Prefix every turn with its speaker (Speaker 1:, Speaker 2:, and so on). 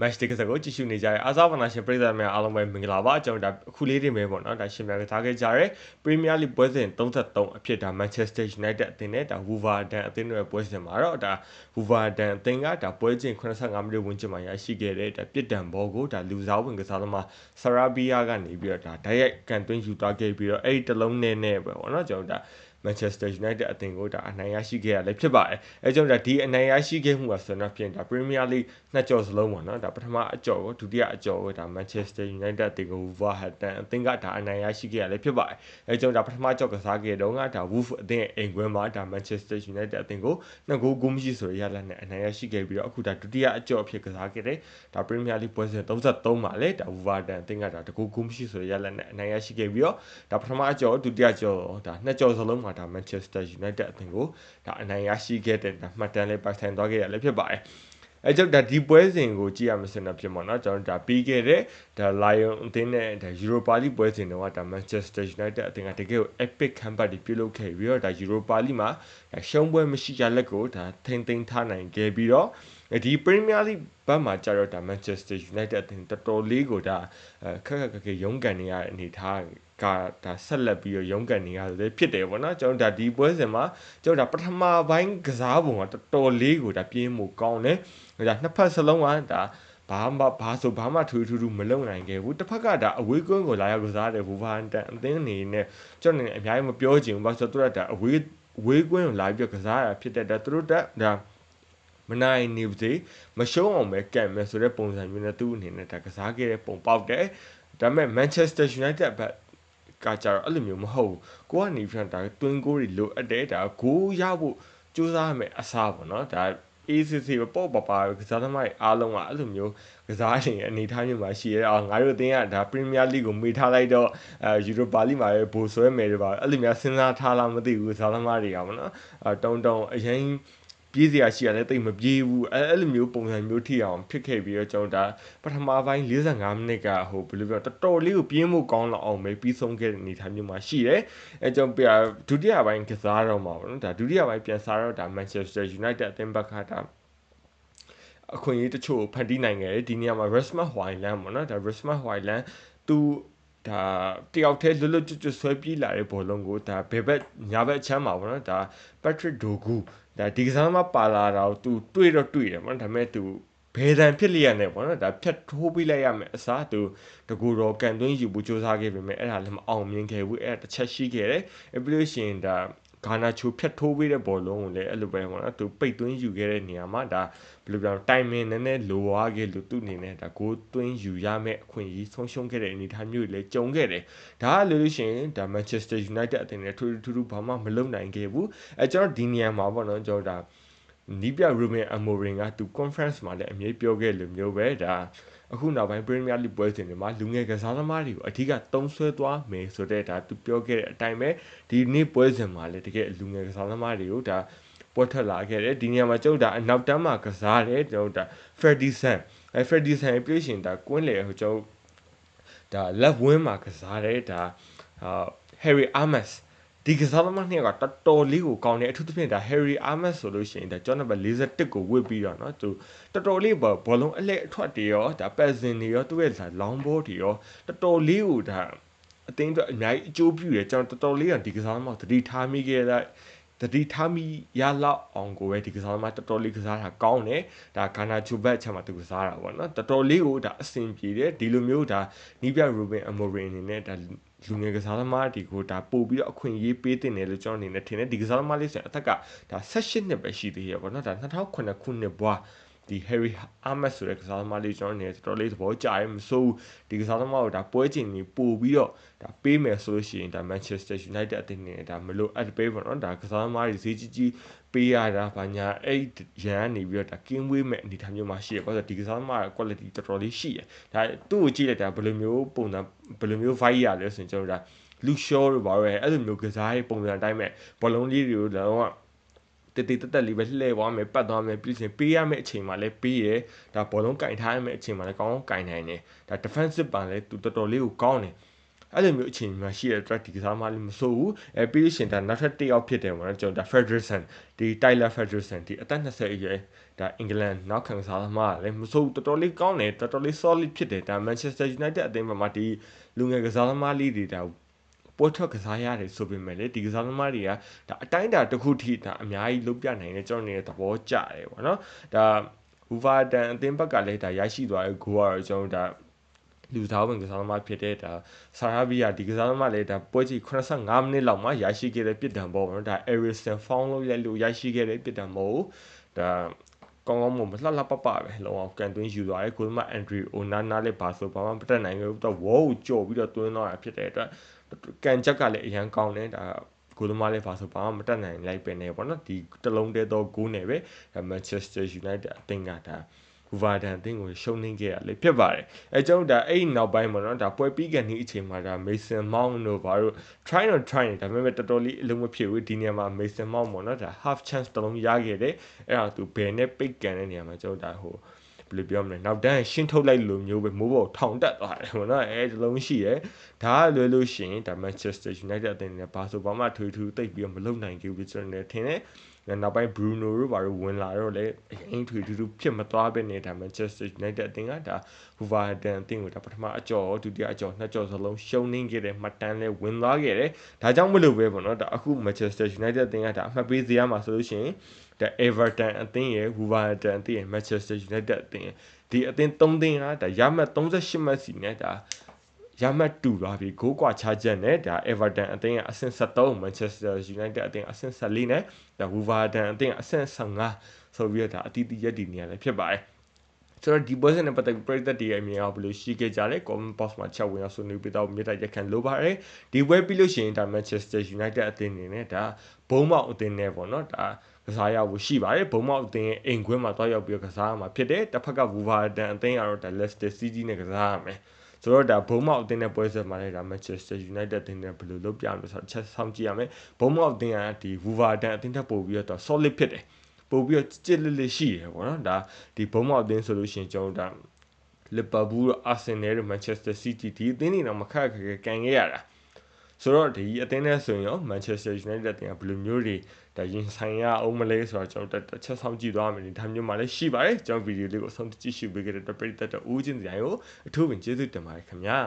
Speaker 1: match တကစားကိုကြည့်ရှုနေကြတဲ့အားစားဖနာရှင်ပရိသတ်များအားလုံးပဲမင်္ဂလာပါကျွန်တော်ဒါအခုလေးတင်ပဲပေါ့နော်ဒါရှင်များကစားခဲ့ကြတဲ့ Premier League ပွဲစဉ်33အဖြစ်ဒါ Manchester United အသင်းနဲ့ဒါ Wolverhampton အသင်းတို့ရဲ့ပွဲစဉ်မှာတော့ဒါ Wolverhampton အသင်းကဒါပွဲချင်း85မိနစ်ဝန်းကျင်မှာရရှိခဲ့တဲ့ဒါပြစ်ဒဏ်ဘောကိုဒါလူစားဝင်ကစားသမား Sarabia ကနေပြီးတော့ဒါဓာတ်ရိုက်ကန်သွင်းယူသွားခဲ့ပြီးတော့အဲ့ဒီတလုံးနဲ့နဲ့ပဲပေါ့နော်ကျွန်တော်ဒါ Manchester United အသင်းကိုဒါအနိုင်ရရှိခဲ့ရလည်းဖြစ်ပါတယ်အဲကြောင့်ဒါဒီအနိုင်ရရှိခဲ့မှုကဆိုတော့ပြင်ဒါ Premier League နှစ်ကြော်စလုံးပေါ့နော်ဒါပထမအကြော်ကိုဒုတိယအကြော်ကိုဒါ Manchester United အသင်းကို Wolverhampton အသင်းကဒါအနိုင်ရရှိခဲ့ရလည်းဖြစ်ပါတယ်အဲကြောင့်ဒါပထမကြော်ကစားခဲ့တော့ကဒါ Wolf အသင်းရဲ့အိမ်ကွင်းမှာဒါ Manchester United အသင်းကိုနှစ်ဂိုးဂိုးမရှိဆိုရရလက်နဲ့အနိုင်ရရှိခဲ့ပြီးတော့အခုဒါဒုတိယအကြော်အဖြစ်ကစားခဲ့တဲ့ဒါ Premier League ပွဲစဉ်33မှာလည်းဒါ Wolverhampton အသင်းကဒါတကူဂိုးမရှိဆိုရရလက်နဲ့အနိုင်ရရှိခဲ့ပြီးတော့ဒါပထမအကြော်ဒုတိယအကြော်ဒါနှစ်ကြော်စလုံးမှာဒါ Manchester United အသင်းကိုဒါအနိုင်ရရှိခဲ့တဲ့မှတ်တမ်းလေးပိုင်ဆိုင်သွားခဲ့ရလည်းဖြစ်ပါတယ်အဲကြောင့်ဒါဒီပွဲစဉ်ကိုကြည့်ရမစင်တော့ဖြစ်မှာเนาะကျွန်တော်ဒါပြီးခဲ့တဲ့ဒါ Lion အသင်းနဲ့ဒါ Europa League ပွဲစဉ်တော့ဒါ Manchester United အသင်းကတကယ်ကို epic comeback တွေပြုလုပ်ခဲ့ပြီးတော့ဒါ Europa League မှာရှုံးပွဲမရှိရလက်ကိုဒါထိမ့်သိမ်းထားနိုင်ခဲ့ပြီးတော့ဒီ Premier League ဘက်မှာကျတော့ဒါ Manchester United အသင်းတော်တော်လေးကိုဒါခက်ခက်ခက်ခက်ရုန်းကန်နေရတဲ့အနေထား ကဒါဆက်လက်ပြီးတော့ရုန်းကန်နေရတယ်ဖြစ်တယ်ပေါ့နော်ကျွန်တော်ဒါဒီပွဲစဉ်မှာကျွန်တော်ဒါပထမပိုင်းကစားပုံကတော်တော်လေးကိုဒါပြင်းမှုကောင်းတယ်ဒါနှစ်ဖက်စလုံးကဒါဘာမှဘာဆိုဘာမှထူးထူးထူးမလုံနိုင်ခဲ့ဘူးတစ်ဖက်ကဒါအဝေးကွင်းကိုလာရောက်ကစားတယ်ဘူဖာန်တန်အသင်းအနေနဲ့ကျွန်တော်နေအများကြီးမပြောချင်ဘူးဘာဆိုတော့ဒါအဝေးဝေးကွင်းကိုလာပြီးကစားရဖြစ်တဲ့ဒါသူတို့တက်ဒါမနိုင်နေပါစေမရှုံးအောင်ပဲကံမယ်ဆိုတဲ့ပုံစံမျိုးနဲ့သူ့အနေနဲ့ဒါကစားခဲ့တဲ့ပုံပေါက်တယ်ဒါပေမဲ့ Manchester United ဘက် ကကြတော့အဲ့လိုမျိုးမဟုတ်ဘူးကိုကနေပြန်ဒါတွင်းကိုတွေလိုအပ်တယ်ဒါဂိုးရဖို့ကြိုးစားမယ်အစားပေါ့နော်ဒါ ACC ပေါ့ပပါကစားသမားတွေအားလုံးကအဲ့လိုမျိုးကစားနေအနေထားမျိုးမှာရှိရဲအောင်ငါတို့အသင်းကဒါ Premier League ကိုမေးထားလိုက်တော့အဲ Europa League မှာပဲဘိုးဆွဲမယ်တွေပါအဲ့လိုမျိုးစဉ်းစားထားလားမသိဘူးကစားသမားတွေကပေါ့နော်အဲတုံတုံအရင် ပြေးစရာရှိရတယ်တိတ်မပြေးဘူးအဲအဲ့လိုမျိုးပုံစံမျိုးထိအောင်ဖြစ်ခဲ့ပြီးတော့ကျွန်တော်ဒါပထမပိုင်း45မိနစ်ကဟိုဘယ်လိုပြောတော်တော်လေးကိုပြင်းမှုကောင်းလောက်အောင်ပဲပြီးဆုံးခဲ့တဲ့အနေအထားမျိုးမှာရှိတယ်အဲကျွန်တော်ပြဒုတိယပိုင်းကစားတော့မှာပေါ့နော်ဒါဒုတိယပိုင်းပြန်စားတော့ဒါ Manchester United အသင်းဘက်ကဒါအခွင့်အရေးတချို့ဖန်တီးနိုင်ခဲ့တယ်ဒီနေရာမှာ Rasmus Hojlund ပေါ့နော်ဒါ Rasmus Hojlund သူဒါတယောက်တည်းလွတ်လွတ်ကျွတ်ကျွတ်ဆွဲပြေးလာတဲ့ဘောလုံးကိုဒါဘယ်ဘက်ညာဘက်အချမ်းမှာပေါ့နော်ဒါ Patrick Dogu ဒါဒီကစားမပါလာတာကို तू တွေ့တော့တွေ့တယ်ပေါ့နော်ဒါပေမဲ့ तू ဘယ်တန်ဖြစ်လျက်နဲ့ပေါ့နော်ဒါဖြတ်ထိုးပေးလိုက်ရမယ်အစားသူတကူတော်ကန်သွင်းယူဖို့စ조사ခဲ့ပေမဲ့အဲ့ဒါလည်းမအောင်မြင်ခဲ့ဘူးအဲ့ဒါတစ်ချက်ရှိခဲ့တယ်ပြီးလို့ရှိရင်ဒါ ဂါနာချိုဖြတ်ထိုးပေးတဲ့ဘောလုံးကိုလည်းအဲ့လိုပဲပေါ့နော်သူပိတ်သွင်းယူခဲ့တဲ့နေရာမှာဒါဘယ်လိုပြောတိုင်မင်နည်းနည်းလိုသွားခဲ့လို့သူ့အနေနဲ့ဒါဂိုးသွင်းယူရမယ့်အခွင့်အရေးဆုံးရှုံးခဲ့တဲ့အနေအထားမျိုးတွေလည်းကြုံခဲ့တယ်ဒါကလို့လို့ရှိရင်ဒါ Manchester United အသင်းနဲ့ထူးထူးထူးဘာမှမလုပ်နိုင်ခဲ့ဘူးအဲကျွန်တော်ဒီနေရာမှာပေါ့နော်ကျွန်တော်ဒါ နီးပြ Ruben Amorim ကသူ conference မှာလည်းအမြဲပြောခဲ့လို့မျိုးပဲဒါအခုနောက်ပိုင်း Premier League ပွဲစဉ်တွေမှာလူငယ်ကစားသမားတွေကိုအထူးကတုံးဆွဲသွားမယ်ဆိုတဲ့ဒါသူပြောခဲ့တဲ့အတိုင်းပဲဒီနေ့ပွဲစဉ်မှာလည်းတကယ်လူငယ်ကစားသမားတွေကိုဒါပွဲထွက်လာခဲ့တယ်ဒီနေရာမှာကျုပ်ဒါအနောက်တန်းမှာကစားတယ်ကျွန်တော်ဒါ Fredison အဲ Fredison ပြည့်ရှင်ဒါကွင်းလေဟိုကျုပ်ဒါ left wing မှာကစားတယ်ဒါ Harry Amas ဒီကစားသမားနှစ်ယောက်ကတော်တော်လေးကိုကောင်းတယ်အထူးသဖြင့်ဒါ Harry Ahmed ဆိုလို့ရှိရင်ဒါကျောင်းနံပါတ်41ကိုဝစ်ပြီးတော့เนาะသူတော်တော်လေးဘောလုံးအလဲအထွက်တွေရောဒါပတ်စင်တွေရောသူ့ရဲ့ဒါလောင်းဘောတွေရောတော်တော်လေးကိုဒါအသိအတွက်အများကြီးအကျိုးပြုတယ်ကျွန်တော်တော်တော်လေးကဒီကစားသမားတတိထားမိခဲ့တဲ့တတိထားမိရလောက်အောင်ကိုပဲဒီကစားသမားတော်တော်လေးကစားတာကောင်းတယ်ဒါဂါနာချူဘတ်ချက်မှာသူကစားတာပေါ့နော်တော်တော်လေးကိုဒါအဆင်ပြေတယ်ဒီလိုမျိုးဒါနီးပြရူဘင်အမိုရင်အနေနဲ့ဒါ လူငယ်ကစားသမားတွေကိုဒါပို့ပြီးတော့အခွင့်အရေးပေးတင်တယ်လို့ကျွန်တော်အနေနဲ့ထင်တယ်ဒီကစားသမားလေးဆိုရင်အသက်ကဒါ18နှစ်ပဲရှိသေးရပေါ့နော်ဒါ2009ခုနှစ်ဘွား ဒီ Harry Ahmed ဆိုတဲ့ကစားသမားလေးကျွန်တော်နေတော်တော်လေးသဘောကျရဲမစိုးဒီကစားသမားကိုဒါပွဲချိန်ကြီးပို့ပြီးတော့ဒါပေးမယ်ဆိုလို့ရှိရင်ဒါ Manchester United အသင်းနဲ့ဒါမလို့အပ်ပေးပေါ့နော်ဒါကစားသမားတွေဈေးကြီးကြီးပေးရတာဘာညာအဲ့ရန်ကနေပြီးတော့ဒါကင်းဝေးမဲ့အနေထားမျိုးမှာရှိရပေါ့ဆိုဒီကစားသမား quality တော်တော်လေးရှိရဒါသူ့ကိုကြည့်လိုက်တာဘယ်လိုမျိုးပုံစံဘယ်လိုမျိုး vibe ရလဲဆိုရင်ကျွန်တော်ဒါလူရှောတို့ဘာပဲအဲ့လိုမျိုးကစားရေးပုံစံအတိုင်းပဲဘောလုံးလေးတွေကိုတော့ တည်တည်တက်တက်လေးပဲလှည့်သွားမယ်ပတ်သွားမယ်ပြီးရင်ပေးရမယ့်အချိန်မှာလည်းပေးရဒါဘောလုံးကင်ထားရမယ့်အချိန်မှာလည်းကောင်းကောင်းကင်နိုင်တယ်ဒါ defensive ပါလည်းသူတော်တော်လေးကိုကောင်းတယ်အဲ့လိုမျိုးအခြေအနေမှာရှိတဲ့အတွက်ဒီကစားသမားလေးမဆိုးဘူးအဲပြီးလို့ရှိရင်ဒါနောက်ထပ်တစ်ယောက်ဖြစ်တယ်ပေါ့နော်ကျွန်တော်ဒါ Federation ဒီ Tyler Federation ဒီအသက်20အရွယ်ဒါအင်္ဂလန်နောက်ခံကစားသမားလည်းမဆိုးတော်တော်လေးကောင်းတယ်တော်တော်လေး solid ဖြစ်တယ်ဒါ Manchester United အသင်းမှာဒီလူငယ်ကစားသမားလေးတွေဒါ ပွဲထွက်ကစားရတယ်ဆိုပေမဲ့လေဒီကစားသမားတွေကဒါအတိုင်းအတာတစ်ခုထိဒါအများကြီးလုပ်ပြနိုင်တယ်ကျွန်တော်နေတဲ့သဘောကျတယ်ပေါ့နော်ဒါဘူဗာတန်အသင်းဘက်ကလည်းဒါရရှိသွားတဲ့ဂိုးကတော့ကျွန်တော်ဒါလူသားဝင်ကစားသမားဖြစ်တဲ့ဒါဆာရာဘီယာဒီကစားသမားလည်းဒါပွဲကြီး85မိနစ်လောက်မှရရှိခဲ့တဲ့ပြစ်ဒဏ်ပေါ့နော်ဒါ Eriksen foul လို့ရိုက်လို့ရရှိခဲ့တဲ့ပြစ်ဒဏ်မဟုတ်ဒါကောင်းကောင်းမမလှလှပပပဲလောအောင်ကန်သွင်းယူသွားတယ်ကိုလမအန်ဒရီအိုနာနာလည်းဘာဆိုဘာမှမတက်နိုင်ဘူးတော့ဝေါ့ကိုကြော်ပြီးတော့သွင်းသွားတာဖြစ်တဲ့အတွက် ကန်ချက်ကလည်းအရန်ကောင်းတယ်ဒါကိုသမားလည်းပါဆိုဘာမှမတက်နိုင်လိုက်ပဲနေပေါ့နော်ဒီတလုံးတည်းသောဂိုးနဲ့ပဲ Manchester United အသင်းကဒါဘူဗာဒန်အသင်းကိုရှုံးနှင်းခဲ့ရလေဖြစ်ပါတယ်အဲကြောင့်ဒါအဲ့ဒီနောက်ပိုင်းမှာနော်ဒါပွဲပြီးကန်ဒီအချိန်မှာဒါ Mason Mount တို့ဘာလို့ try not try ဒါပေမဲ့တော်တော်လေးအလုံးမဖြစ်ဘူးဒီနေရာမှာ Mason Mount ပေါ့နော်ဒါ half chance တလုံးရခဲ့တယ်အဲ့ဒါသူဘယ်နဲ့ပိတ်ကန်တဲ့နေရာမှာကျွန်တော်ဒါဟို ဘယ်လိုပြောမလဲနောက်တန်းရှင်းထုတ်လိုက်လို့မျိုးပဲမိုးပေါ်ထောင်တက်သွားတယ်ပေါ့နော်အဲဒီလုံးရှိရဲဒါကလွယ်လို့ရှိရင်ဒါ Manchester United အသင်းနဲ့ဘာဆိုဘာမှထွေထူးတိတ်ပြီးမလုပ်နိုင်ဘူးကျွန်တော်လည်းထင်တယ် နောက်ပိုင်း Bruno တို့ဘာလို့ဝင်လာတော့လေအင်းထွေထူးထူးဖြစ်မသွားပဲနေတာ Manchester United အသင်းကဒါ Wolverhampton အသင်းကိုဒါပထမအကျော်ဒုတိယအကျော်နှစ်ကျော်စလုံးရှုံးနေခဲ့တဲ့မှတ်တမ်းလေးဝင်သွားခဲ့တယ်ဒါကြောင့်မလို့ပဲပေါ့နော်ဒါအခု Manchester United အသင်းကဒါအမှတ်ပေးစရာမှာဆိုလို့ရှိရင်ဒါ Everton အသင်းရဲ့ Wolverhampton အသင်းရဲ့ Manchester United အသင်းရဲ့ဒီအသင်း၃သင်းကဒါရမှတ်38မှတ်စီနဲ့ဒါ ရမှတ်တူသွားပြီဂိုးကွာချချက်နဲ့ဒါ Everton အသင်းကအဆင့်73 Manchester United အသင်းအဆင့်14နဲ့ဒါ Wolverhampton အသင်းအဆင့်15ဆိုပြီးတော့ဒါအတီးတီးရက်တည်နေရတယ်ဖြစ်ပါတယ်ဆိုတော့ဒီပွဲစဉ်နဲ့ပတ်သက်ပြီးပြည်သက်တွေရဲ့အမြင်အောင်ဘယ်လိုရှိခဲ့ကြလဲ comment box မှာချက်ဝင်အောင်ဆွေးနွေးပေးတော့မြေတိုက်ရက်ခံလိုပါတယ်ဒီပွဲပြီးလို့ရှိရင်ဒါ Manchester United အသင်းနေနဲ့ဒါဘုံမောက်အသင်းနဲ့ပေါ့နော်ဒါကစားရဖို့ရှိပါတယ်ဘုံမောက်အသင်းရဲ့အိမ်ခွင်းမှာတွားရောက်ပြီးကစားရမှာဖြစ်တယ်တစ်ဖက်က Wolverhampton အသင်းကတော့ဒါ Leicester City နဲ့ကစားရမယ် ဆိုတော့ဒါဘုံမောက်အသင်းနဲ့ပွဲဆက်မှာလည်းဒါ Manchester United အသင်းနဲ့ဘယ်လိုလုပ်ပြမလဲဆိုတော့ချက်ဆောင်ကြည့်ရမယ်ဘုံမောက်အသင်းကဒီ Wolverhampton အသင်းထက်ပိုပြီးတော့ solid ဖြစ်တယ်ပို့ပြီးတော့ကြစ်လစ်လစ်ရှိတယ်ပေါ့နော်ဒါဒီဘုံမောက်အသင်းဆိုလို့ရှိရင်ကျွန်တော်တို့ဒါလီဗာပူးအာဆင်နယ်တို့မန်ချက်စတာစီးတီးဒီအသင်းတွေတော့မခက်ခဲကန်ခဲ့ရတာ ဆိုတော့ဒီအသင်းနဲ့ဆိုရင်ရောမန်ချက်စတာယူနိုက်တက်တင်ကဘယ်လိုမျိုးတွေဒါရင်ဆိုင်ရအောင်မလဲဆိုတော့ကျွန်တော်တစ်ချက်ဆောင်ကြည့်သွားမယ်ဒီဒါမျိုးမှလည်းရှိပါတယ်ကျွန်တော်ဗီဒီယိုလေးကိုဆုံးကြည့်ရှုပေးခဲ့တဲ့ပရိသတ်တို့ဦးချင်းစရိုင်းကိုအထူးပင်ကျေးဇူးတင်ပါတယ်ခင်ဗျာ